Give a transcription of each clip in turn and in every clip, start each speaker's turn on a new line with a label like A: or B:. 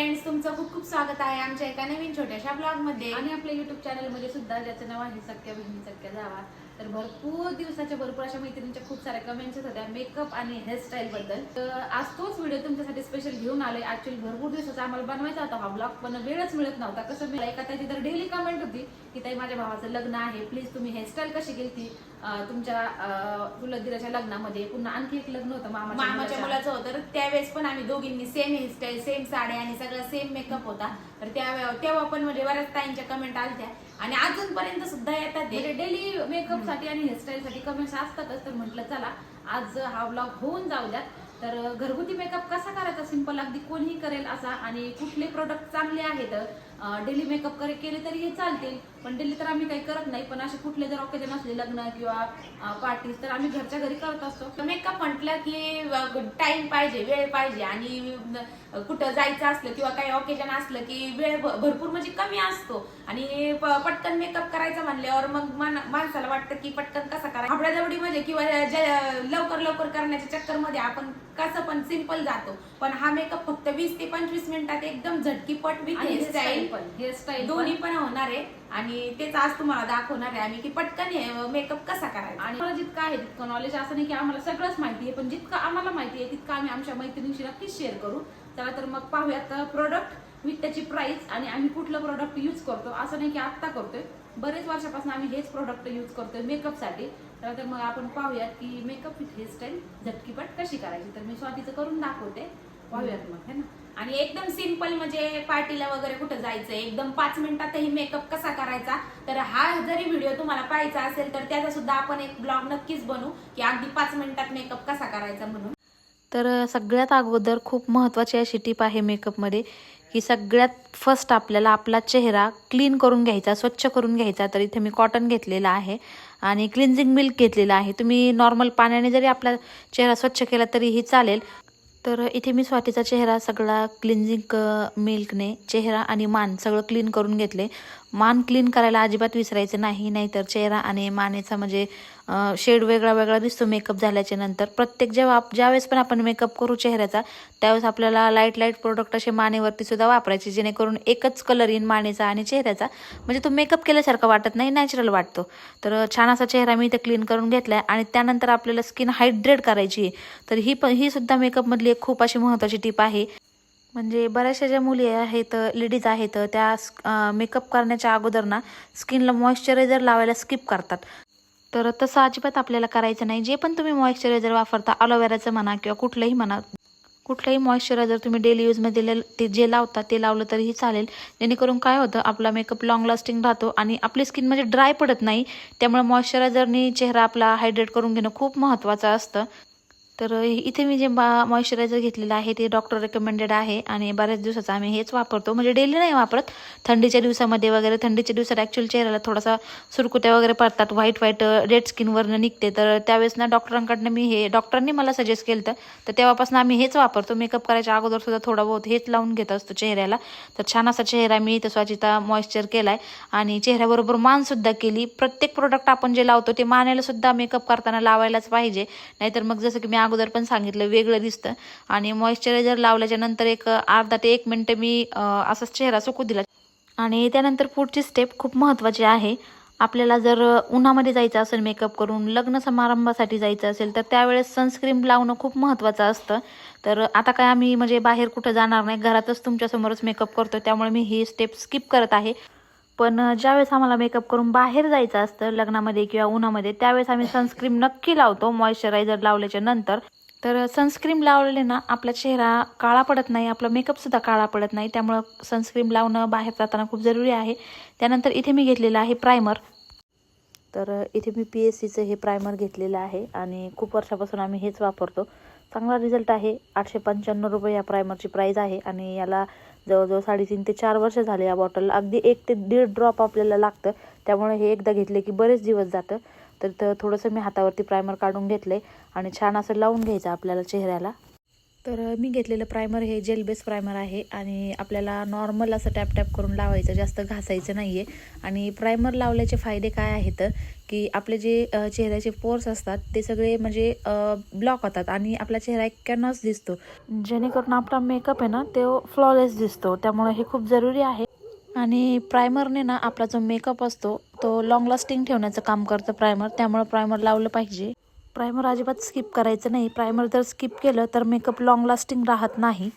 A: Friends तुमचं खूप खूप स्वागत आहे आमच्या एका नवीन छोट्याशा ब्लॉगमध्ये.
B: आणि आपल्या युट्यूब चॅनलमध्ये सुद्धा ज्याचं नाव आहे सख्या बहिणी सख्या जावा. तर भरपूर दिवसाच्या भरपूर अशा मैत्रिणींच्या खूप साऱ्या कमेंट्स होत्या मेकअप आणि हेअरस्टाईल बद्दल. तर आज तोच व्हिडिओ तुमच्यासाठी स्पेशल घेऊन आलोय. ऍक्च्युअली भरपूर दिवसाचा आम्हाला बनवायचा होता हा ब्लॉग पण वेळच मिळत नव्हता. कसं मला एका त्याची तर डेली कमेंट होती की ताई माझ्या भावाचं लग्न आहे. प्लीज तुम्ही हेअरस्टाईल कशी केली ती तुमच्या कुलदिराच्या लग्नामध्ये पुन्हा आणखी एक लग्न होतं मामा
A: मामाच्या मुलाचं होतं. तर त्यावेळेस पण आम्ही दोघींनी सेम हेअरस्टाईल सेम साड्या आणि सगळं सेम मेकअप होता. तर त्या तेव्हा पण म्हणजे बऱ्याच ताईंच्या कमेंट आल्या आणि अजूनपर्यंत सुद्धा येतात ते.
B: म्हणजे डेली मेकअपसाठी आणि हेअरस्टाईल साठी कमेंट्स असतातच तर म्हटलं चला आज हा ब्लॉग होऊन जाऊ द्यात. तर घरगुती मेकअप कसा करायचा? सिंपल अगदी कोणीही करेल असा. आणि कुठले प्रोडक्ट चांगले आहेत? डेली मेकअप करे केले तरी हे चालतील. पण डेली तर आम्ही काही करत नाही पण असे कुठले जर ऑकेजन असले लग्न किंवा पार्टीज तर आम्ही घरच्या घरी करत असतो.
A: मेकअप म्हटलं की टाइम पाहिजे वेळ पाहिजे आणि कुठं जायचं असलं किंवा काही ऑकेजन असलं की वेळ भरपूर म्हणजे कमी असतो. आणि पटकन मेकअप करायचं म्हणल्यावर मग माणसाला वाटतं की पटकन कसा करायचा आपल्या जवळी म्हणजे किंवा लवकर लवकर करण्याच्या चक्करमध्ये आपण कसं पण सिंपल जातो. पण हा मेकअप फक्त वीस ते पंचवीस मिनिटात एकदम झटकीपट विथ हेअरस्टाईल
B: हेअरस्टाईल पण हेअरस्टाईल
A: दोन्ही पण होणार आहे. आणि तेच आज तुम्हाला दाखवणार आहे आम्ही की पटकन मेकअप कसा करायचा.
B: आणि मला जितकं आहे तितकं नॉलेज असं नाही की आम्हाला सगळंच माहिती आहे पण जितकं आम्हाला माहिती आहे तितकं आम्ही आमच्या मैत्रिणींशी नक्कीच शेअर करू. चला तर मग पाहूयात प्रोडक्ट विथ त्याची प्राईस आणि आम्ही कुठलं प्रोडक्ट यूज करतो असं नाही की आत्ता करतोय. बरेच वर्षापासून आम्ही हेच प्रोडक्ट यूज करतोय मेकअपसाठी चला तर मग आपण पाहूयात की मेकअप विथ हेअरस्टाईल झटकीपट कशी करायची. तर मी स्वातीचं करून दाखवते. पाहूयात मग है ना?
A: आणि एकदम सिंपल म्हणजे पार्टीला वगैरे कुठं जायचं एकदम पाच मिनिटातही मेकअप कसा करायचा तर हा जरी व्हिडिओ तुम्हाला पाहायचा असेल तर त्याचा सुद्धा आपण एक ब्लॉग नक्कीच बनवू की अगदी पाच मिनिटात मेकअप कसा करायचा म्हणून.
C: तर सगळ्यात अगोदर खूप महत्त्वाची अशी टीप आहे मेकअपमध्ये की सगळ्यात फर्स्ट आपल्याला आपला चेहरा क्लीन करून घ्यायचा स्वच्छ करून घ्यायचा. तर इथे मी कॉटन घेतलेला आहे आणि क्लिन्झिंग मिल्क घेतलेला आहे. तुम्ही नॉर्मल पाण्याने जरी आपला चेहरा स्वच्छ केला तरीही चालेल तर इथे मी स्वातीचा चेहरा सगळा क्लिन्झिंग मिल्कने चेहरा आणि मान सगळं क्लीन करून घेतले. मान क्लीन करायला अजिबात विसरायचं नाही नाहीतर चेहरा आणि मानेचा म्हणजे शेड वेगळा वेगळा दिसतो मेकअप झाल्याच्यानंतर. प्रत्येक जेव्हा ज्यावेळेस पण आपण मेकअप करू चेहऱ्याचा त्यावेळेस आपल्याला लाइट लाइट प्रोडक्ट असे मानेवरती सुद्धा वापरायचे जेणेकरून एकच कलर येईन मानेचा आणि चेहऱ्याचा. म्हणजे तो मेकअप केल्यासारखा वाटत नाही नॅचरल वाटतो. तर छान असा चेहरा मी इथे क्लीन करून घेतला आहे आणि त्यानंतर आपल्याला स्किन हायड्रेट करायची आहे. तर ही पण ही सुद्धा मेकअपमधली एक खूप अशी महत्त्वाची टीप आहे. म्हणजे बऱ्याचशा ज्या मुली आहेत लेडीज आहेत त्या मेकअप करण्याच्या अगोदर ना स्किनला मॉइश्चरायझर लावायला स्किप करतात. तर तसं अजिबात आपल्याला करायचं नाही. जे पण तुम्ही मॉइश्चरायझर वापरता अलोवेराचं म्हणा किंवा कुठलंही म्हणा कुठलंही मॉइश्चरायझर तुम्ही डेली यूजमध्ये ते जे लावता ते लावलं तरीही चालेल. जेणेकरून काय होतं आपला मेकअप लॉंग लास्टिंग राहतो आणि आपली स्किन म्हणजे ड्राय पडत नाही. त्यामुळे मॉइश्चरायझरनी चेहरा आपला हायड्रेट करून घेणं खूप महत्त्वाचं असतं. तर इथे मी जे मॉइश्चरायझर घेतलेलं आहे ते डॉक्टर रेकमेंडेड आहे आणि बऱ्याच दिवसाचं आम्ही हेच वापरतो. म्हणजे डेली नाही वापरत. थंडीच्या दिवसामध्ये वगैरे थंडीच्या दिवसात ॲक्च्युअल चेहऱ्याला थोडासा सुरकुत्या वगैरे पडतात. व्हाईट व्हाईट रेड स्किनवरनं निघते. तर त्यावेळेस ना डॉक्टरांकडनं मी हे डॉक्टरांनी मला सजेस्ट केलं तर तेव्हापासून आम्ही हेच वापरतो. मेकअप करायच्या अगोदर सुद्धा थोडा बहुत हेच लावून घेत असतो चेहऱ्याला. तर छान असा चेहरा मी इथं स्वच्छता मॉइश्चर केला आहे आणि चेहऱ्याबरोबर मानसुद्धा केली. प्रत्येक प्रोडक्ट आपण जे लावतो ते मानायला सुद्धा मेकअप करताना लावायलाच पाहिजे. नाहीतर मग जसं की मी अगोदर पण सांगितलं वेगळं दिसतं. आणि मॉइश्चरायझर लावल्याच्या नंतर एक अर्धा ते एक मिनटं मी अं, असाच चेहरा सुकू दिला. आणि त्यानंतर पुढची स्टेप खूप महत्त्वाची आहे. आपल्याला जर उन्हामध्ये जायचं असेल मेकअप करून लग्न समारंभासाठी जायचं असेल तर त्यावेळेस सनस्क्रीन लावणं खूप महत्त्वाचं असतं. तर आता काय आम्ही म्हणजे बाहेर कुठं जाणार नाही घरातच तुमच्यासमोरच मेकअप करतो त्यामुळे मी ही स्टेप स्किप करत आहे. पण ज्यावेळेस आम्हाला मेकअप करून बाहेर जायचं असतं लग्नामध्ये किंवा उन्हामध्ये त्यावेळेस आम्ही सनस्क्रीम नक्की लावतो मॉइश्चरायझर लावल्याच्या नंतर. तर सनस्क्रीम लावलेले ना आपला चेहरा काळा पडत नाही आपला मेकअपसुद्धा काळा पडत नाही त्यामुळं सनस्क्रीम लावणं बाहेर जाताना खूप जरुरी आहे. त्यानंतर इथे मी घेतलेलं आहे प्रायमर तर इथे मी पी एस सीचं हे प्रायमर घेतलेलं आहे आणि खूप वर्षापासून आम्ही हेच वापरतो. चांगला रिझल्ट आहे आठशे पंच्याण्णव रुपये या प्रायमरची प्राईज आहे आणि याला जवळजवळ साडेतीन ते चार वर्ष झाले या बॉटलला अगदी एक ते दीड ड्रॉप आपल्याला लागतं. त्यामुळे हे एकदा घेतले की बरेच दिवस जातं. तर थोडंसं मी हातावरती प्रायमर काढून घेतले आणि छान असं लावून घ्यायचं आपल्याला चेहऱ्याला. तर मी घेतलेलं प्रायमर हे जेल बेस प्रायमर आहे आणि आपल्याला नॉर्मल असं टॅप टॅप करून लावायचं जास्त घासायचं नाही आहे आणि प्रायमर लावल्याचे फायदे काय आहेत की आपले जे चेहऱ्याचे पोर्स असतात ते सगळे म्हणजे ब्लॉक होतात आणि आपला चेहरा एक कॅनॉस दिसतो. जेणेकरून आपला मेकअप आहे ना तो फ्लॉलेस दिसतो. त्यामुळे हे खूप जरुरी आहे. आणि प्रायमरने ना आपला जो मेकअप असतो तो लॉंग लास्टिंग ठेवण्याचं काम करतं प्रायमर त्यामुळे प्रायमर लावलं पाहिजे. प्रायमर अजिबात स्किप करायचं नाही. प्रायमर जर स्किप केलं तर मेकअप लॉंग लास्टिंग राहत नाही.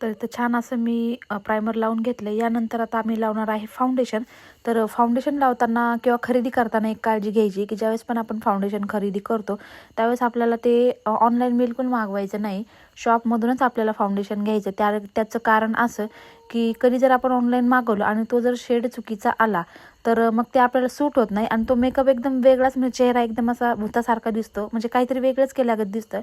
C: तर इथं छान असं मी प्रायमर लावून घेतलं यानंतर आता आम्ही लावणार आहे फाउंडेशन तर फाउंडेशन लावताना किंवा खरेदी करताना एक काळजी घ्यायची की ज्यावेळेस पण आपण फाउंडेशन खरेदी करतो त्यावेळेस आपल्याला ते ऑनलाईन बिलकुल मागवायचं नाही. शॉपमधूनच आपल्याला फाउंडेशन घ्यायचं. त्या त्याचं कारण असं की कधी जर आपण ऑनलाईन मागवलं आणि तो जर शेड चुकीचा आला तर मग ते आपल्याला सूट होत नाही आणि तो मेकअप एकदम वेगळाच म्हणजे चेहरा एकदम असा भूतासारखा दिसतो. म्हणजे काहीतरी वेगळंच केल्यागत दिसतं.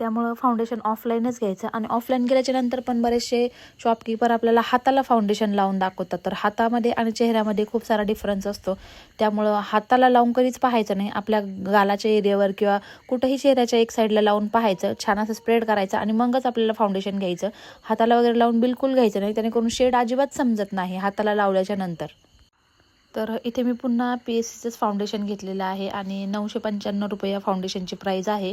C: त्यामुळं फाउंडेशन ऑफलाईनच घ्यायचं. आणि ऑफलाईन गेल्याच्यानंतर पण बरेचसे शॉपकीपर आपल्याला हाताला फाउंडेशन लावून दाखवतात. तर हातामध्ये आणि चेहऱ्यामध्ये खूप सारा डिफरन्स असतो. त्यामुळं हाताला लावून कधीच पाहायचं नाही. आपल्या गालाच्या एरियावर किंवा कुठंही चेहऱ्याच्या एक साईडला लावून पाहायचं. छान असं स्प्रेड करायचं आणि मगच आपल्याला फाउंडेशन घ्यायचं. हाताला वगैरे लावून बिलकुल घ्यायचं नाही. त्याने करून शेड अजिबात समजत नाही हाताला लावल्याच्या नंतर. तर इथे मी पुन्हा पी एस सीचंच फाउंडेशन घेतलेलं आहे आणि नऊशे पंच्याण्णव रुपये या फाउंडेशनची प्राईज आहे.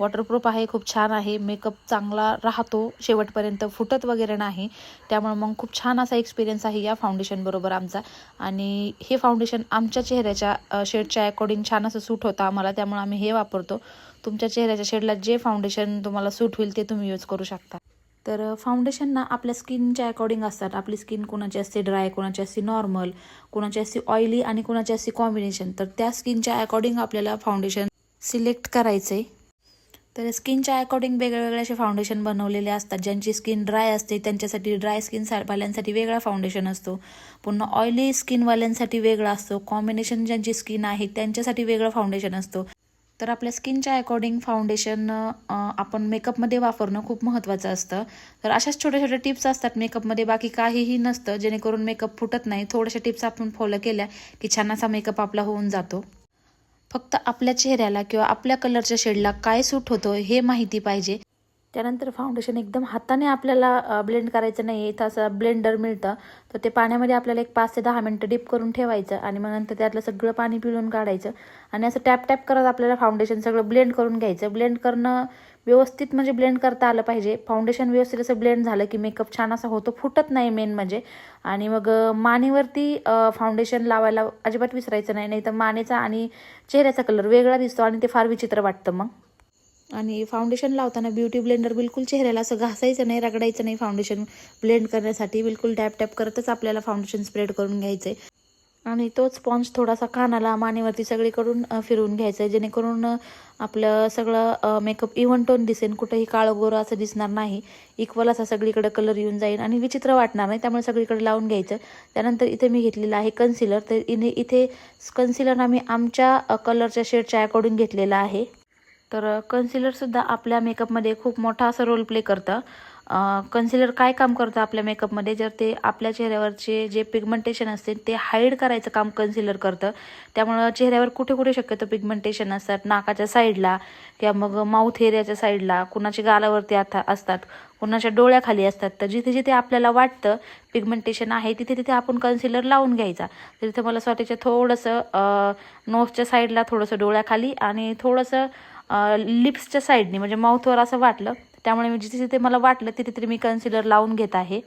C: वॉटरप्रूफ आहे खूप छान आहे. मेकअप चांगला राहतो शेवटपर्यंत फुटत वगैरे नाही. त्यामुळे मग खूप छान असा एक्सपिरियन्स आहे या फाउंडेशनबरोबर आमचा. आणि हे फाउंडेशन आमच्या चेहऱ्याच्या शेडच्या अकॉर्डिंग छान असं सूट होतं आम्हाला. त्यामुळे आम्ही हे वापरतो. तुमच्या चेहऱ्याच्या शेडला जे फाउंडेशन तुम्हाला सूट होईल ते तुम्ही यूज करू शकता. तर फाउंडेशन ना आपल्या स्किनच्या अकॉर्डिंग असतात. आपली स्किन कोणाची असते ड्राय कोणाची असते नॉर्मल कोणाची असते ऑइली आणि कोणाची असते कॉम्बिनेशन तर त्या स्किनच्या अकॉर्डिंग आपल्याला फाउंडेशन सिलेक्ट करायचं आहे तर स्किनच्या अकॉर्डिंग वेगवेगळे असे फाउंडेशन बनवलेले असतात. ज्यांची स्किन ड्राय असते त्यांच्यासाठी ड्राय स्किन वाल्यांसाठी वेगळा फाउंडेशन असतो. पुन्हा ऑइली स्किनवाल्यांसाठी वेगळा असतो. कॉम्बिनेशन ज्यांची स्किन आहे त्यांच्यासाठी वेगळं फाउंडेशन असतो. तर आपल्या स्किनच्या अकॉर्डिंग फाउंडेशन आपण मेकअपमध्ये वापरणं खूप महत्त्वाचं असतं. तर अशाच छोट्या छोट्या टिप्स असतात मेकअपमध्ये बाकी काहीही नसतं जेणेकरून मेकअप फुटत नाही. थोड्याशा टिप्स आपण फॉलो केल्या की छान असा मेकअप आपला होऊन जातो. फक्त आपल्या चेहऱ्याला किंवा आपल्या कलरच्या शेडला काय सूट होतं हे माहिती पाहिजे. त्यानंतर फाउंडेशन एकदम हाताने आपल्याला ब्लेंड करायचं नाही. इथं असं ब्लेंडर मिळतं. तर ते पाण्यामध्ये आपल्याला एक पाच ते दहा मिनटं डिप करून ठेवायचं आणि मग नंतर त्यातलं सगळं पाणी पिळून काढायचं. आणि असं टॅप टॅप करत आपल्याला फाउंडेशन सगळं ब्लेंड करून घ्यायचं. ब्लेंड करणं व्यवस्थित म्हणजे ब्लेंड करता आलं पाहिजे. फाउंडेशन व्यवस्थित असं ब्लेंड झालं की मेकअप छान असा होतो. फुटत नाही मेन म्हणजे. आणि मग मानेवरती फाउंडेशन लावायला अजिबात विसरायचं नाही. नाही तर मानेचा आणि चेहऱ्याचा कलर वेगळा दिसतो आणि ते फार विचित्र वाटतं मग. आणि फाउंडेशन लावताना ब्युटी ब्लेंडर बिलकुल चेहऱ्याला असं घासायचं नाही रगडायचं नाही फाउंडेशन ब्लेंड करण्यासाठी बिलकुल टॅप टॅप करतच आपल्याला फाउंडेशन स्प्रेड करून घ्यायचं आहे आणि तोच स्पॉन्ज थोडासा कानाला मानेवरती सगळीकडून फिरवून घ्यायचं आहे जेणेकरून आपलं सगळं मेकअप इव्हन टोन दिसेल कुठंही काळं गोरं असं दिसणार नाही. इक्वल असा सगळीकडे कलर येऊन जाईल आणि विचित्र वाटणार नाही. त्यामुळे सगळीकडे लावून घ्यायचं. त्यानंतर इथे मी घेतलेलं आहे कन्सिलर तर इने इथे कन्सिलर आम्ही आमच्या कलरच्या शेडच्या अकॉर्डिंग घेतलेला आहे. तर कन्सिलरसुद्धा आपल्या मेकअपमध्ये खूप मोठा असा रोल प्ले करतं. कन्सिलर काय काम करतं आपल्या मेकअपमध्ये जर ते आपल्या चेहऱ्यावरचे जे पिगमेंटेशन असते ते हाईड करायचं काम कन्सिलर करतं. त्यामुळं चेहऱ्यावर कुठे कुठे शक्यतो पिगमेंटेशन असतात. नाकाच्या साईडला किंवा मग माउथ एरियाच्या साईडला कुणाच्या गालावरती आता असतात कुणाच्या डोळ्याखाली असतात. तर जिथे जिथे आपल्याला वाटतं पिगमेंटेशन आहे तिथे तिथे आपण कन्सिलर लावून घ्यायचा. तर तिथे मला स्वतःच्या थोडंसं नोजच्या साईडला थोडंसं डोळ्याखाली आणि थोडंसं लिप्सच्या साईडने म्हणजे माउथवर असं वाटलं. त्यामुळे मी जिथे जिथे मला वाटलं तिथे तरी मी कन्सिलर लावून घेत आहे.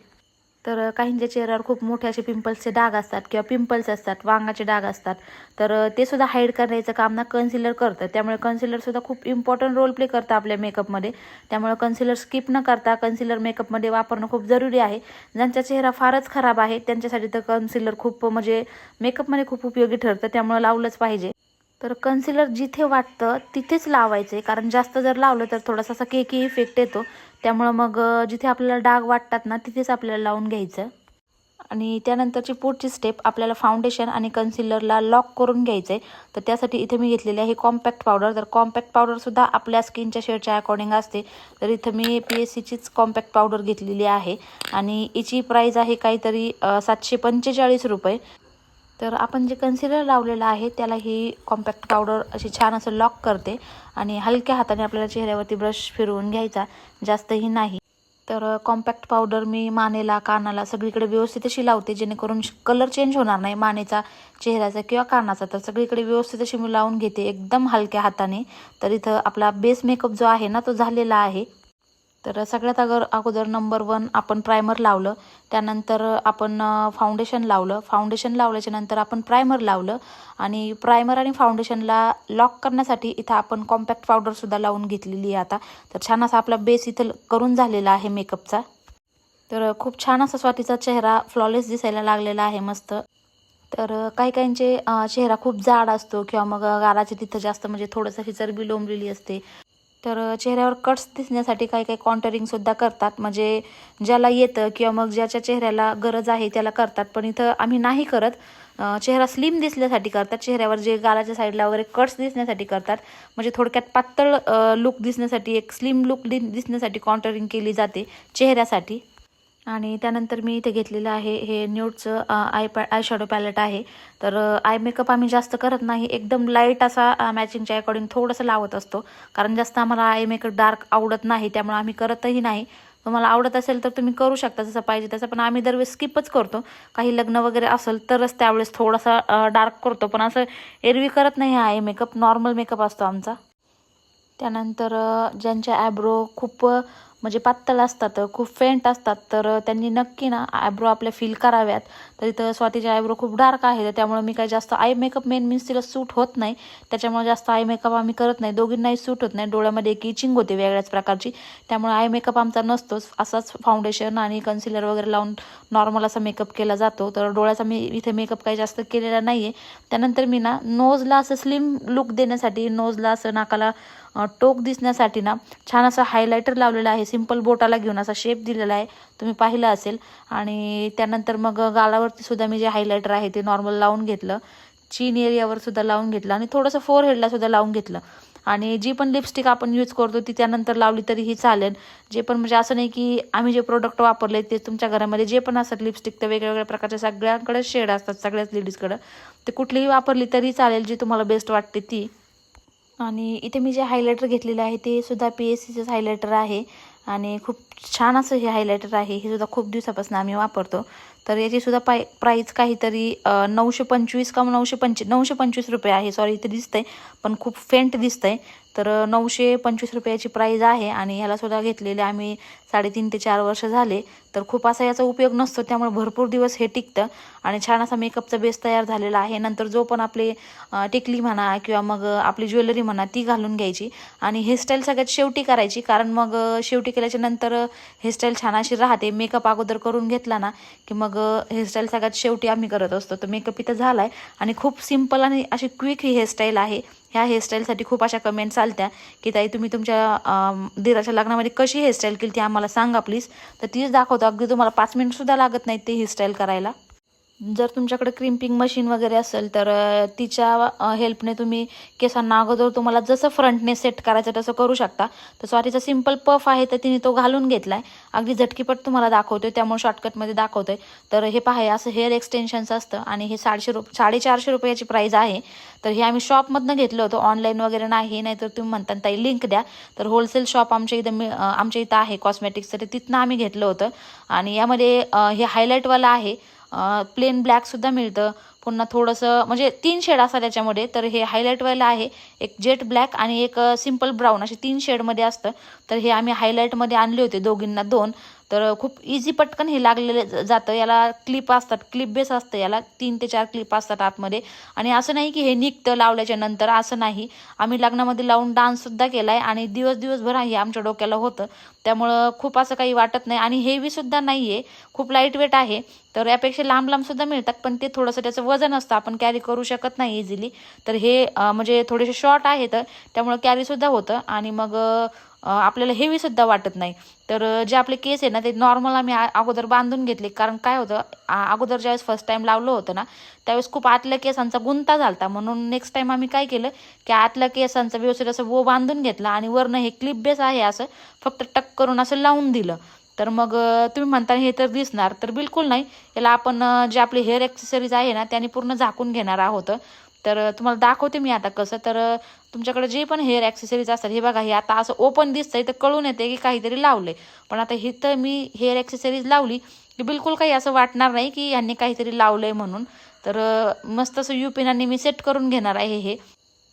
C: तर काहींच्या चेहऱ्यावर खूप मोठे असे पिंपल्सचे डाग असतात किंवा पिंपल्स असतात वांगाचे डाग असतात. तर ते सुद्धा हाईड करण्याचं काम ना कन्सिलर करतं. त्यामुळे कन्सिलरसुद्धा खूप इम्पॉर्टंट रोल प्ले करतं आपल्या मेकअपमध्ये त्यामुळे कन्सिलर स्किप न करता कन्सिलर मेकअपमध्ये वापरणं खूप जरुरी आहे. ज्यांचा चेहरा फारच खराब आहे त्यांच्यासाठी तर कन्सिलर खूप म्हणजे मेकअपमध्ये खूप उपयोगी ठरतं. त्यामुळे लावलंच पाहिजे. तर कन्सिलर जिथे वाटतं तिथेच लावायचं. आहे कारण जास्त जर लावलं तर थोडासा असा केकी इफेक्ट येतो. त्यामुळं मग जिथे आपल्याला डाग वाटतात ना तिथेच आपल्याला लावून घ्यायचं. आणि त्यानंतरची पुढची स्टेप आपल्याला फाउंडेशन आणि कन्सिलरला लॉक करून घ्यायचं आहे तर त्यासाठी इथे मी घेतलेली आहे कॉम्पॅक्ट पावडर तर कॉम्पॅक्ट पावडरसुद्धा आपल्या स्किनच्या शेडच्या अकॉर्डिंग असते. तर इथं मी पी एस सीचीच कॉम्पॅक्ट पावडर घेतलेली आहे. आणि हिची प्राईज आहे काहीतरी सातशे पंचेचाळीस रुपये. तर आपण जे कन्सिलर लावलेलं आहे त्याला ही कॉम्पॅक्ट पावडर अशी छान असं लॉक करते आणि हलक्या हाताने आपल्याला चेहऱ्यावरती ब्रश फिरवून घ्यायचा जास्तही नाही. तर कॉम्पॅक्ट पावडर मी मानेला कानाला सगळीकडे व्यवस्थित अशी लावते जेणेकरून कलर चेंज होणार नाही मानेचा चेहऱ्याचा किंवा कानाचा. तर सगळीकडे व्यवस्थित अशी मी लावून घेते एकदम हलक्या हाताने. तर इथं आपला बेस मेकअप जो आहे ना तो झालेला आहे. तर सगळ्यात अगर अगोदर नंबर वन आपण प्रायमर लावलं त्यानंतर आपण फाउंडेशन लावलं. फाउंडेशन लावल्याच्या नंतर आपण प्रायमर लावलं आणि प्रायमर आणि फाउंडेशनला लॉक करण्यासाठी इथं आपण कॉम्पॅक्ट पावडरसुद्धा लावून घेतलेली आहे आता. तर छान असा आपला बेस इथं करून झालेला आहे मेकअपचा तर खूप छान असा स्वातीचा चेहरा फ्लॉलेस दिसायला लागलेला आहे मस्त. तर काही काहींचे चेहरा खूप जाड असतो किंवा मग गालाच्या तिथं जास्त म्हणजे थोडंसं हिचरबी लोंबलेली असते. तर चेहऱ्यावर कट्स दिसण्यासाठी काही काही कॉन्टरिंगसुद्धा करतात. म्हणजे ज्याला येतं किंवा मग ज्याच्या चेहऱ्याला गरज आहे त्याला करतात. पण इथं आम्ही नाही करत. चेहरा स्लिम दिसण्यासाठी करतात. चेहऱ्यावर जे गालाच्या साईडला वगैरे कट्स दिसण्यासाठी करतात. म्हणजे थोडक्यात पातळ लुक दिसण्यासाठी एक स्लिम लुक दिसण्यासाठी कॉन्टरिंग केली जाते चेहऱ्यासाठी. आणि त्यानंतर मी इथे घेतलेलं आहे हे न्यूडचं आय पॅ आय शॅडो पॅलेट आहे. तर आय मेकअप आम्ही जास्त करत नाही. एकदम लाइट असा मॅचिंगच्या अकॉर्डिंग थोडंसं लावत असतो. कारण जास्त आम्हाला आय मेकअप डार्क आवडत नाही त्यामुळे आम्ही करतही नाही. तुम्हाला आवडत असेल तर तुम्ही करू शकता जसं पाहिजे तसं. पण आम्ही दरवेळेस स्किपच करतो. काही लग्न वगैरे असेल तरच त्यावेळेस थोडासा डार्क करतो. पण असं एरवी करत नाही हा आय मेकअप नॉर्मल मेकअप असतो आमचा. त्यानंतर ज्यांच्या ॲब्रो खूप म्हणजे पातळ असतात खूप फेंट असतात तर त्यांनी नक्की ना आयब्रो आपल्या फील कराव्यात. तर इथं स्वातीचे आयब्रो खूप डार्क आहे तर त्यामुळे मी काही जास्त आय मेकअप मेन मीन्स तिला सूट होत नाही. त्याच्यामुळे जास्त आय मेकअप आम्ही करत नाही. दोघींनाही सूट होत नाही. डोळ्यामध्ये एक इचिंग होते वेगळ्याच प्रकारची. त्यामुळे आय मेकअप आमचा नसतोच. असाच फाउंडेशन आणि कन्सिलर वगैरे लावून नॉर्मल असा मेकअप केला जातो. तर डोळ्याचा मी इथे मेकअप काही जास्त केलेला नाही आहे त्यानंतर मी ना नोजला असं स्लिम लुक देण्यासाठी नोजला असं नाकाला टोक दिसण्यासाठी ना छान असं हायलायटर लावलेलं आहे. सिंपल बोटाला घेऊन असा शेप दिलेला आहे. तुम्ही पाहिलं असेल. आणि त्यानंतर मग गालावरती सुद्धा मी जे हायलायटर आहे ते नॉर्मल लावून घेतलं. चीन एरियावर सुद्धा लावून घेतलं. आणि थोडंसं फोर हेडला सुद्धा लावून घेतलं. आणि जी पण लिपस्टिक आपण यूज करतो ती त्यानंतर लावली तरीही चालेल. जे पण म्हणजे असं नाही की आम्ही जे प्रोडक्ट वापरले ते तुमच्या घरामध्ये जे पण असतात लिपस्टिक तर वेगवेगळ्या प्रकारच्या सगळ्यांकडे शेड असतात सगळ्याच लेडीजकडं ते कुठलीही वापरली तरी चालेल जी तुम्हाला बेस्ट वाटते ती. आणि इथे मी जे हायलायटर घेतलेलं आहे ते सुद्धा पी एस सीचंच हायलायटर आहे. आणि खूप छान असं हे हायलायटर आहे. हे सुद्धा खूप दिवसापासून आम्ही वापरतो. तर याची सुद्धा पाय प्राईज काहीतरी नऊशे पंचवीस का नऊशे पंचवीस नऊशे पंचवीस रुपये आहे. सॉरी इथे दिसतंय पण खूप फेंट दिसतंय. तर नऊशे पंचवीस रुपयाची प्राईज आहे आणि ह्याला सुद्धा घेतलेले आम्ही साडेतीन ते चार वर्ष झाले. तर खूप असा याचा उपयोग नसतो त्यामुळे भरपूर दिवस हे टिकतं आणि छान असा मेकअपचा बेस तयार झालेला आहे. नंतर जो पण आपले टिकली म्हणा किंवा मग आपली ज्वेलरी म्हणा ती घालून घ्यायची आणि हेअरस्टाईल सगळ्यात शेवटी करायची. कारण मग शेवटी केल्याच्यानंतर हेअरस्टाईल छान अशी राहते. मेकअप अगोदर करून घेतला ना की मग हेअरस्टाईल सगळ्यात शेवटी आम्ही करत असतो. तर मेकअप इथं झाला आहे आणि खूप सिंपल आणि अशी क्विक ही हेअरस्टाईल आहे. ह्या हेअरस्टाईलसाठी खूप अशा कमेंट्स चालत्या की ताई तुम्ही तुमच्या दिराच्या लग्नामध्ये कशी हेअरस्टाईल केली ती आम्हाला सांगा प्लीज तर तीच दाखवतो. अगदी तुम्हाला पाच मिनिटसुद्धा लागत नाहीत ते हेअरस्टाईल करायला. जर तुमच्याकडे क्रिम्पिंग मशीन वगैरे असेल तर तिच्या हेल्पने तुम्ही केसांना अगोदर तुम्हाला जसं फ्रंटने सेट करायचं तसं करू शकता. तर स्वारीचा सिंपल पफ आहे तर तिने तो घालून घेतला आहे अगदी झटकीपट तुम्हाला दाखवतो आहे त्यामुळे शॉर्टकटमध्ये दाखवतो आहे तर हे पहा असं हेअर एक्सटेन्शन्स असतं आणि हे साडशे रुप साडेचारशे रुपयाची प्राईज आहे. तर हे आम्ही शॉपमधनं घेतलं होतं ऑनलाईन वगैरे नाही नाहीतर तुम्ही म्हणता ताई लिंक द्या. तर होलसेल शॉप आमच्या इथं मी आमच्या इथं आहे कॉस्मेटिक्स तर तिथनं आम्ही घेतलं होतं. आणि यामध्ये हे हायलाईटवालं आहे. प्लेन ब्लॅकसुद्धा मिळतं. पुन्हा थोडंसं म्हणजे तीन शेड असा त्याच्यामध्ये तर हे हायलाईटवायला आहे. एक जेट ब्लॅक आणि एक सिंपल ब्राऊन असे तीन शेडमध्ये असतं. तर हे आम्ही हायलाईटमध्ये आणले होते दोघींना दोन. तर खूप इझी पटकन हे लागलेलं जातं. याला क्लिप असतात. क्लिप बेस असतं याला. तीन ते चार क्लिप असतात आतमध्ये. आणि असं नाही की हे निघतं लावल्याच्या नंतर. असं नाही. आम्ही लग्नामध्ये लावून डान्ससुद्धा केला आहे आणि दिवस दिवसभर हे आमच्या डोक्याला होतं. त्यामुळं खूप असं काही वाटत नाही. आणि हेवीसुद्धा नाही आहे खूप लाइट वेट आहे. तर यापेक्षा लांब लांबसुद्धा मिळतात. पण ते थोडंसं त्याचं वजन असतं. आपण कॅरी करू शकत नाही इझिली तर हे म्हणजे थोडेसे शॉर्ट आहेत. त्यामुळं कॅरीसुद्धा होतं. आणि मग आपल्याला हेवीसुद्धा वाटत नाही. तर जे आपले केस आहे ना ते नॉर्मल आम्ही अगोदर बांधून घेतले. कारण काय होतं अगोदर ज्यावेळेस फर्स्ट टाईम लावलं होतं ना त्यावेळेस खूप आतल्या केसांचा गुंता झालता. म्हणून नेक्स्ट टाईम आम्ही काय केलं की आतल्या केसांचा व्यवस्थित असं वो बांधून घेतला आणि वरनं हे क्लिप बेस आहे असं फक्त टक करून असं लावून दिलं. तर मग तुम्ही म्हणता हे तर दिसणार. तर बिलकुल नाही. याला आपण जे आपले हेअर ॲक्सेसरीज आहे ना त्याने पूर्ण झाकून घेणार आहोत. तर तुम्हाला दाखवते मी आता कसं. तर तुमच्याकडे जे पण हेअर ॲक्सेसरीज असतात हे बघा हे आता असं ओपन दिसतंय तर कळून येते की काहीतरी लावलंय. पण आता हे तर मी हेअर ॲक्सेसरीज लावली की बिलकुल काही असं वाटणार नाही की यांनी काहीतरी लावलंय म्हणून. तर मस्त असं यू पिनांनी मी सेट करून घेणार आहे हे.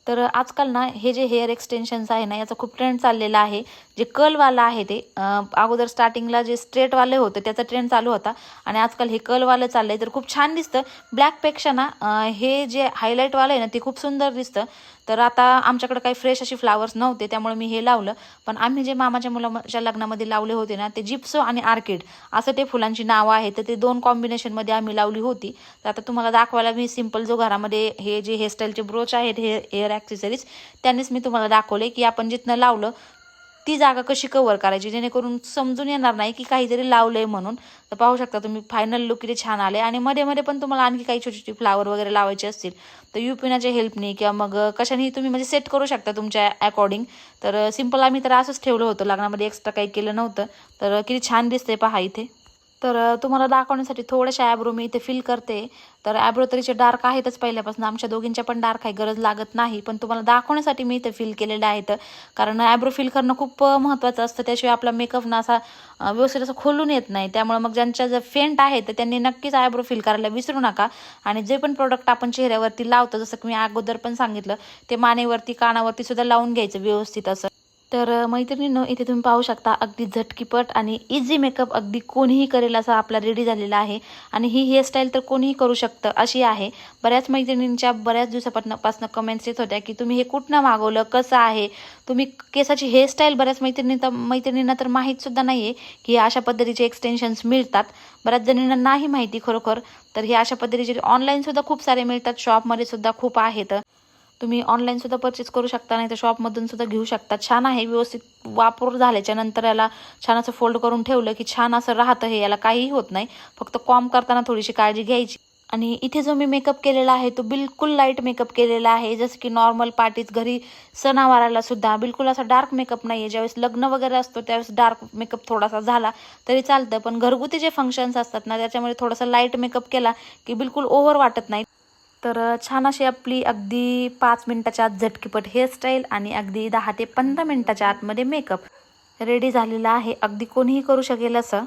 C: तर आजकाल ना हे जे हेअर एक्सटेन्शन्स आहे ना याचा खूप ट्रेंड चाललेला आहे. जे कलवालं आहे ते अगोदर स्टार्टिंगला जे स्ट्रेटवाले होतं त्याचा ट्रेंड चालू होता. आणि आजकाल हे कलवालं चाललं आहे तर खूप छान दिसतं. ब्लॅकपेक्षा ना हे जे हायलाईटवालं आहे ना ते खूप सुंदर दिसतं. तर आता आमच्याकडे काही फ्रेश अशी फ्लावर्स नव्हते त्यामुळे मी हे लावलं. पण आम्ही जे मामाच्या मुलाच्या लग्नामध्ये लावले होते ना ते जिप्सो आणि आर्किड असं ते फुलांची नावं आहेत. तर ते दोन कॉम्बिनेशनमध्ये आम्ही लावली होती. तर आता तुम्हाला दाखवायला मी सिंपल जो घरामध्ये हे जे हेअरस्टाईलचे ब्रोच आहेत हे हेअर ॲक्सेसरीज त्यांनीच मी तुम्हाला दाखवले की आपण जिथनं लावलं ती जागा कशी कव्हर करायची जेणेकरून समजून येणार नाही की काहीतरी लावलंय म्हणून. तर पाहू शकता तुम्ही फायनल लुक किती छान आले. आणि मध्ये मध्ये पण तुम्हाला आणखी काही छोटी छोटी फ्लावर वगैरे लावायचे असतील. तर युपिनाच्या हेल्पने किंवा मग कशाने तुम्ही म्हणजे सेट करू शकता तुमच्या अकॉर्डिंग तर सिंपल आम्ही तर असंच ठेवलं होतं. लग्नामध्ये एक्स्ट्रा काही केलं नव्हतं. तर किती छान दिसतंय पहा इथे. तर तुम्हाला दाखवण्यासाठी थोड्याशा ॲब्रो मी इथे फिल करते. तर ॲब्रो तरीचे डार्क आहेतच पहिल्यापासून. आमच्या दोघींच्या पण डार्क आहे गरज लागत नाही. पण तुम्हाला दाखवण्यासाठी मी इथे फिल केलेलं आहेत कारण ॲब्रो फिल करणं खूप महत्त्वाचं असतं. त्याशिवाय आपला मेकअप ना असा व्यवस्थित असं खोलून येत नाही. त्यामुळे मग ज्यांच्या जर फेंट आहे तर त्यांनी नक्कीच आयब्रो फिल करायला विसरू नका. आणि जे पण प्रोडक्ट आपण चेहऱ्यावरती लावतो जसं की मी अगोदर पण सांगितलं ते मानेवरती कानावरती सुद्धा लावून घ्यायचं व्यवस्थित असं. तर मैत्रिणींनो इथे तुम्ही पाहू शकता अगदी झटकीपट आणि इझी मेकअप अगदी कोणीही करेल असा आपला रेडी झालेला आहे. आणि ही हेअरस्टाईल तर कोणीही करू शकतं अशी आहे. बऱ्याच मैत्रिणींच्या बऱ्याच दिवसापासून कमेंट्स येत होत्या की तुम्ही हे कुठनं मागवलं? कसं आहे? तुम्ही केसाची हेअरस्टाईल बऱ्याच मैत्रिणी तर मैत्रिणींना तर माहीतसुद्धा नाही आहे की अशा पद्धतीचे एक्सटेन्शन्स मिळतात. बऱ्याच जणींना नाही माहिती खरोखर तर हे अशा पद्धतीचे ऑनलाईनसुद्धा खूप सारे मिळतात. शॉपमध्ये सुद्धा खूप आहेत. तुम्ही ऑनलाईन सुद्धा परचेस करू शकता नाही तर शॉपमधूनसुद्धा घेऊ शकता. छान आहे व्यवस्थित वापर झाल्याच्यानंतर याला छान असं फोल्ड करून ठेवलं की छान असं राहतं हे. याला काहीही होत नाही. फक्त कॉम करताना थोडीशी काळजी घ्यायची. आणि इथे जो मी मेकअप केलेला आहे तो बिलकुल लाइट मेकअप केलेला आहे. जसं की नॉर्मल पार्टीज घरी सणावाराला सुद्धा बिलकुल असा डार्क मेकअप नाही आहे ज्यावेळेस लग्न वगैरे असतो त्यावेळेस डार्क मेकअप थोडासा झाला तरी चालतं. पण घरगुती जे फंक्शन्स असतात ना त्याच्यामध्ये थोडासा लाइट मेकअप केला की बिलकुल ओव्हर वाटत नाही. तर छान अशी आपली अगदी पाच मिनिटाच्या आत झटकीपट हेअरस्टाईल आणि अगदी दहा ते पंधरा मिनिटाच्या आतमध्ये मेकअप रेडी झालेला आहे. अगदी कोणीही करू शकेल असं.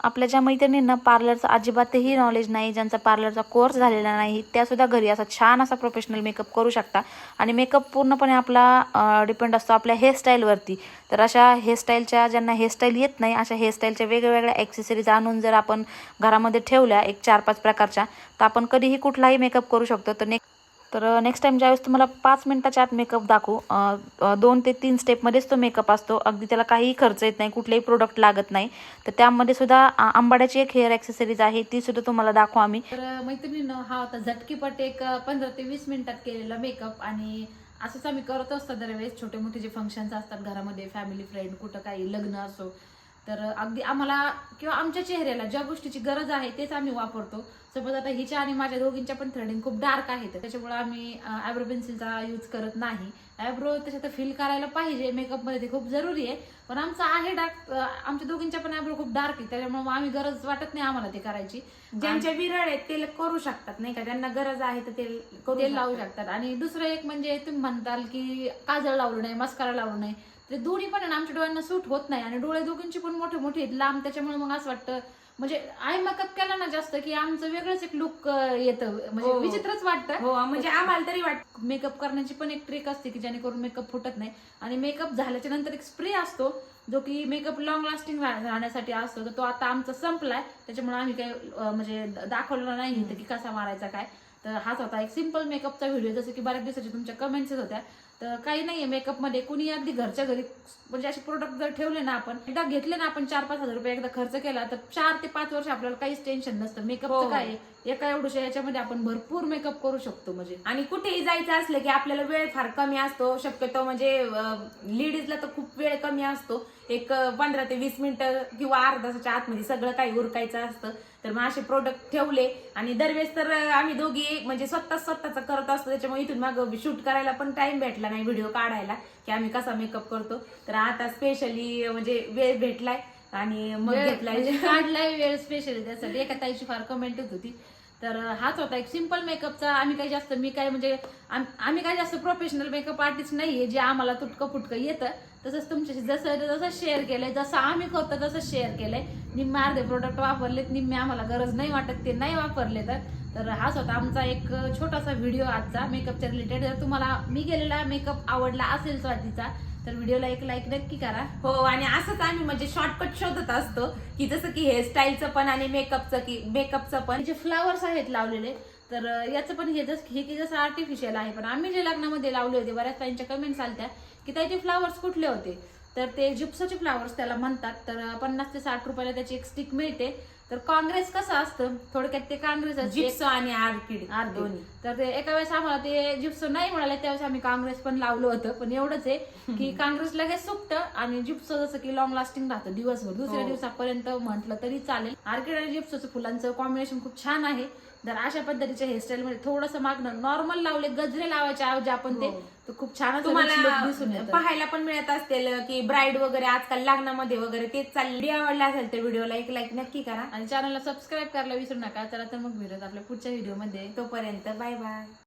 C: आपल्या ज्या मैत्रिणींना पार्लरचं अजिबातही नॉलेज नाही ज्यांचा पार्लरचा कोर्स झालेला नाही त्यासुद्धा घरी असा छान असा प्रोफेशनल मेकअप करू शकता. आणि मेकअप पूर्णपणे आपला डिपेंड असतो आपल्या हेअरस्टाईलवरती तर अशा हेअरस्टाईलच्या ज्यांना हेअरस्टाईल येत नाही अशा हेअरस्टाईलच्या वेगवेगळ्या ॲक्सेसरीज आणून जर आपण घरामध्ये ठेवल्या एक चार पाच प्रकारच्या तर आपण कधीही कुठलाही मेकअप करू शकतो. तर नेक्स्ट तर नेक्स्ट टाईम ज्यावेळेस तुम्हाला पाच मिनटाच्या आत मेकअप दाखवू दोन ते तीन स्टेपमध्येच तो मेकअप असतो. अगदी त्याला काहीही खर्च येत नाही कुठलेही प्रोडक्ट लागत नाही. तर त्यामध्ये सुद्धा आंबाड्याची एक हेअर ॲक्सेसरीज आहे ती सुद्धा तुम्हाला दाखवू आम्ही.
B: तर मैत्रिणीनं हा होता झटकीपट एक पंधरा ते वीस मिनिटात केलेला मेकअप आणि असंच आम्ही करत असतो दरवेळेस. छोटे मोठे जे फंक्शन्स असतात घरामध्ये फॅमिली फ्रेंड कुठं काही लग्न असो तर अगदी आम्हाला किंवा आमच्या चेहऱ्याला ज्या गोष्टीची गरज आहे तेच आम्ही वापरतो. सपोज आता हिच्या आणि माझ्या दोघींच्या पण थ्रेडिंग खूप डार्क आहे तर त्याच्यामुळे आम्ही आयब्रो पेन्सिलचा यूज करत नाही. आयब्रो त्याच्यात फील करायला पाहिजे मेकअपमध्ये ते खूप जरुरी आहे. पण आमचा आहे डार्क आमच्या दोघींच्या पण आयब्रो खूप डार्क आहे त्याच्यामुळे आम्ही गरज वाटत नाही आम्हाला ते करायची.
A: ज्यांच्या विरळ आहेत ते करू शकतात नाही का? ज्यांना गरज आहे तर ते
B: लावू
A: शकतात.
B: शकतात. आणि दुसरं एक म्हणजे तुम्ही म्हणताल की काजळ लावलं नाही मस्कारा लावलं नाही ते दोन्ही पण आहे ना आमच्या डोळ्यांना सूट होत नाही. आणि डोळे दोघींची पण मोठे मोठे लांब त्याच्यामुळे मग असं वाटतं. म्हणजे आय मेकअप केला ना जास्त की आमचं वेगळंच एक लुक येतं. म्हणजे
A: हो.
B: विचित्रच वाटतं.
A: हो म्हणजे आम्हाला तरी वाटत
B: मेकअप करण्याची पण एक ट्रिक असते की जेणेकरून मेकअप फुटत नाही. आणि मेकअप झाल्याच्यानंतर एक स्प्रे असतो जो की मेकअप लॉंग लास्टिंग राहण्यासाठी असतो. तर तो आता आमचा संपलाय. त्याच्यामुळे आम्ही काही म्हणजे दाखवलेला नाही की कसा मारायचा काय. तर हाच होता एक सिंपल मेकअपचा व्हिडिओ जसं की बऱ्याच दिवसाच्या तुमच्या कमेंट्स होत्या. तर काही नाहीये मेकअपमध्ये कुणी अगदी घरच्या घरी म्हणजे असे प्रोडक्ट जर ठेवले ना आपण एकदा घेतले ना आपण चार पाच हजार रुपये एकदा खर्च केला तर चार ते पाच वर्ष आपल्याला काहीच टेन्शन नसतं
A: हो.
B: मेकअपचं काय आहे? एका एवढ्या याच्यामध्ये आपण भरपूर मेकअप करू शकतो म्हणजे.
A: आणि कुठेही जायचं असलं की आपल्याला वेळ फार कमी असतो. शक्यतो म्हणजे लेडीजला तर खूप वेळ कमी असतो. एक पंधरा ते वीस मिनिटं किंवा अर्धा तासाच्या आतमध्ये सगळं काही उरकायचं असतं. तर मग असे प्रोडक्ट ठेवले. आणि दरवेळेस तर आम्ही दोघी म्हणजे स्वतः स्वतःचा करत असतो. त्याच्यामुळे इथून मग शूट करायला पण टाइम भेटला नाही व्हिडिओ काढायला की आम्ही कसा मेकअप करतो. तर आता स्पेशली म्हणजे वेळ भेटलाय. आणि मग घेतलाय.
C: म्हणजे काढलाय वेळ स्पेशली त्यासाठी. एका ताईची फार कमेंट येत होती. तर हाच होता. एक सिंपल मेकअपचा आम्ही काही जास्त मी काय म्हणजे आम- आम्ही काही जास्त प्रोफेशनल मेकअप आर्टिस्ट नाहीये जे आम्हाला तुटकं फुटकं येतं. तसंच तुमच्याशी जसं जसं शेअर केलंय जसं आम्ही करतो तसं शेअर केलंय. निम्मे अर्धे प्रोडक्ट वापरलेत निम्मे आम्हाला गरज नाही वाटत ते नाही वापरले तर. तर हाच होता आमचा एक छोटासा व्हिडिओ आजचा मेकअपच्या रिलेटेड जर तुम्हाला मी केलेला मेकअप आवडला असेल स्वातीचा तर व्हिडिओला एक लाईक नक्की करा.
A: हो आणि असंच आम्ही म्हणजे शॉर्टकट शोधत असतो की जसं की हेअरस्टाईलचं पण आणि मेकअपचं की मेकअपचं पण.
C: जे फ्लावर्स आहेत लावलेले तर याचं पण हे जस हे की जसं आर्टिफिशियल आहे पण आम्ही जे लग्नामध्ये लावले होते बऱ्याच ताईंच्या कमेंट्स आलत्या की त्याचे फ्लावर्स कुठले होते? तर ते जिप्सोचे फ्लावर्स त्याला म्हणतात तर पन्नास ते साठ रुपयाला त्याची एक स्टिक मिळते. तर काँग्रेस कसं असतं? थोडक्यात ते काँग्रेस
A: जिप्सो आणि आर्किड
C: दोन्ही. तर ते एका वेळेस आम्हाला ते जिप्सो नाही मिळाले त्यावेळेस आम्ही काँग्रेस पण लावलं होतं. पण एवढंच आहे की काँग्रेस लगेच सुकतं आणि जिप्सो जसं की लॉंग लास्टिंग राहतं दिवसभर. दुसऱ्या
A: हो.
C: दिवसापर्यंत म्हटलं तरी चालेल. आर्किड आणि जिप्सोचं फुलांचं कॉम्बिनेशन खूप छान आहे. जर अशा पद्धतीच्या हेअरस्टाईल मध्ये थोडंसं मागणं नॉर्मल लावले गजरे लावायचे ऐवजी आपण ते
A: हो.
C: तर खूप छान
A: तुम्हाला. पाहायला पण मिळत असतील की ब्राईड वगैरे आजकाल लग्नामध्ये वगैरे तेच चालले. आवडला असेल तर व्हिडिओला एक लाईक नक्की करा.
C: आणि चॅनलला सबस्क्राईब करायला विसरू नका. चला तर मग भेटत आपल्या पुढच्या व्हिडिओमध्ये
A: तोपर्यंत बाय बाय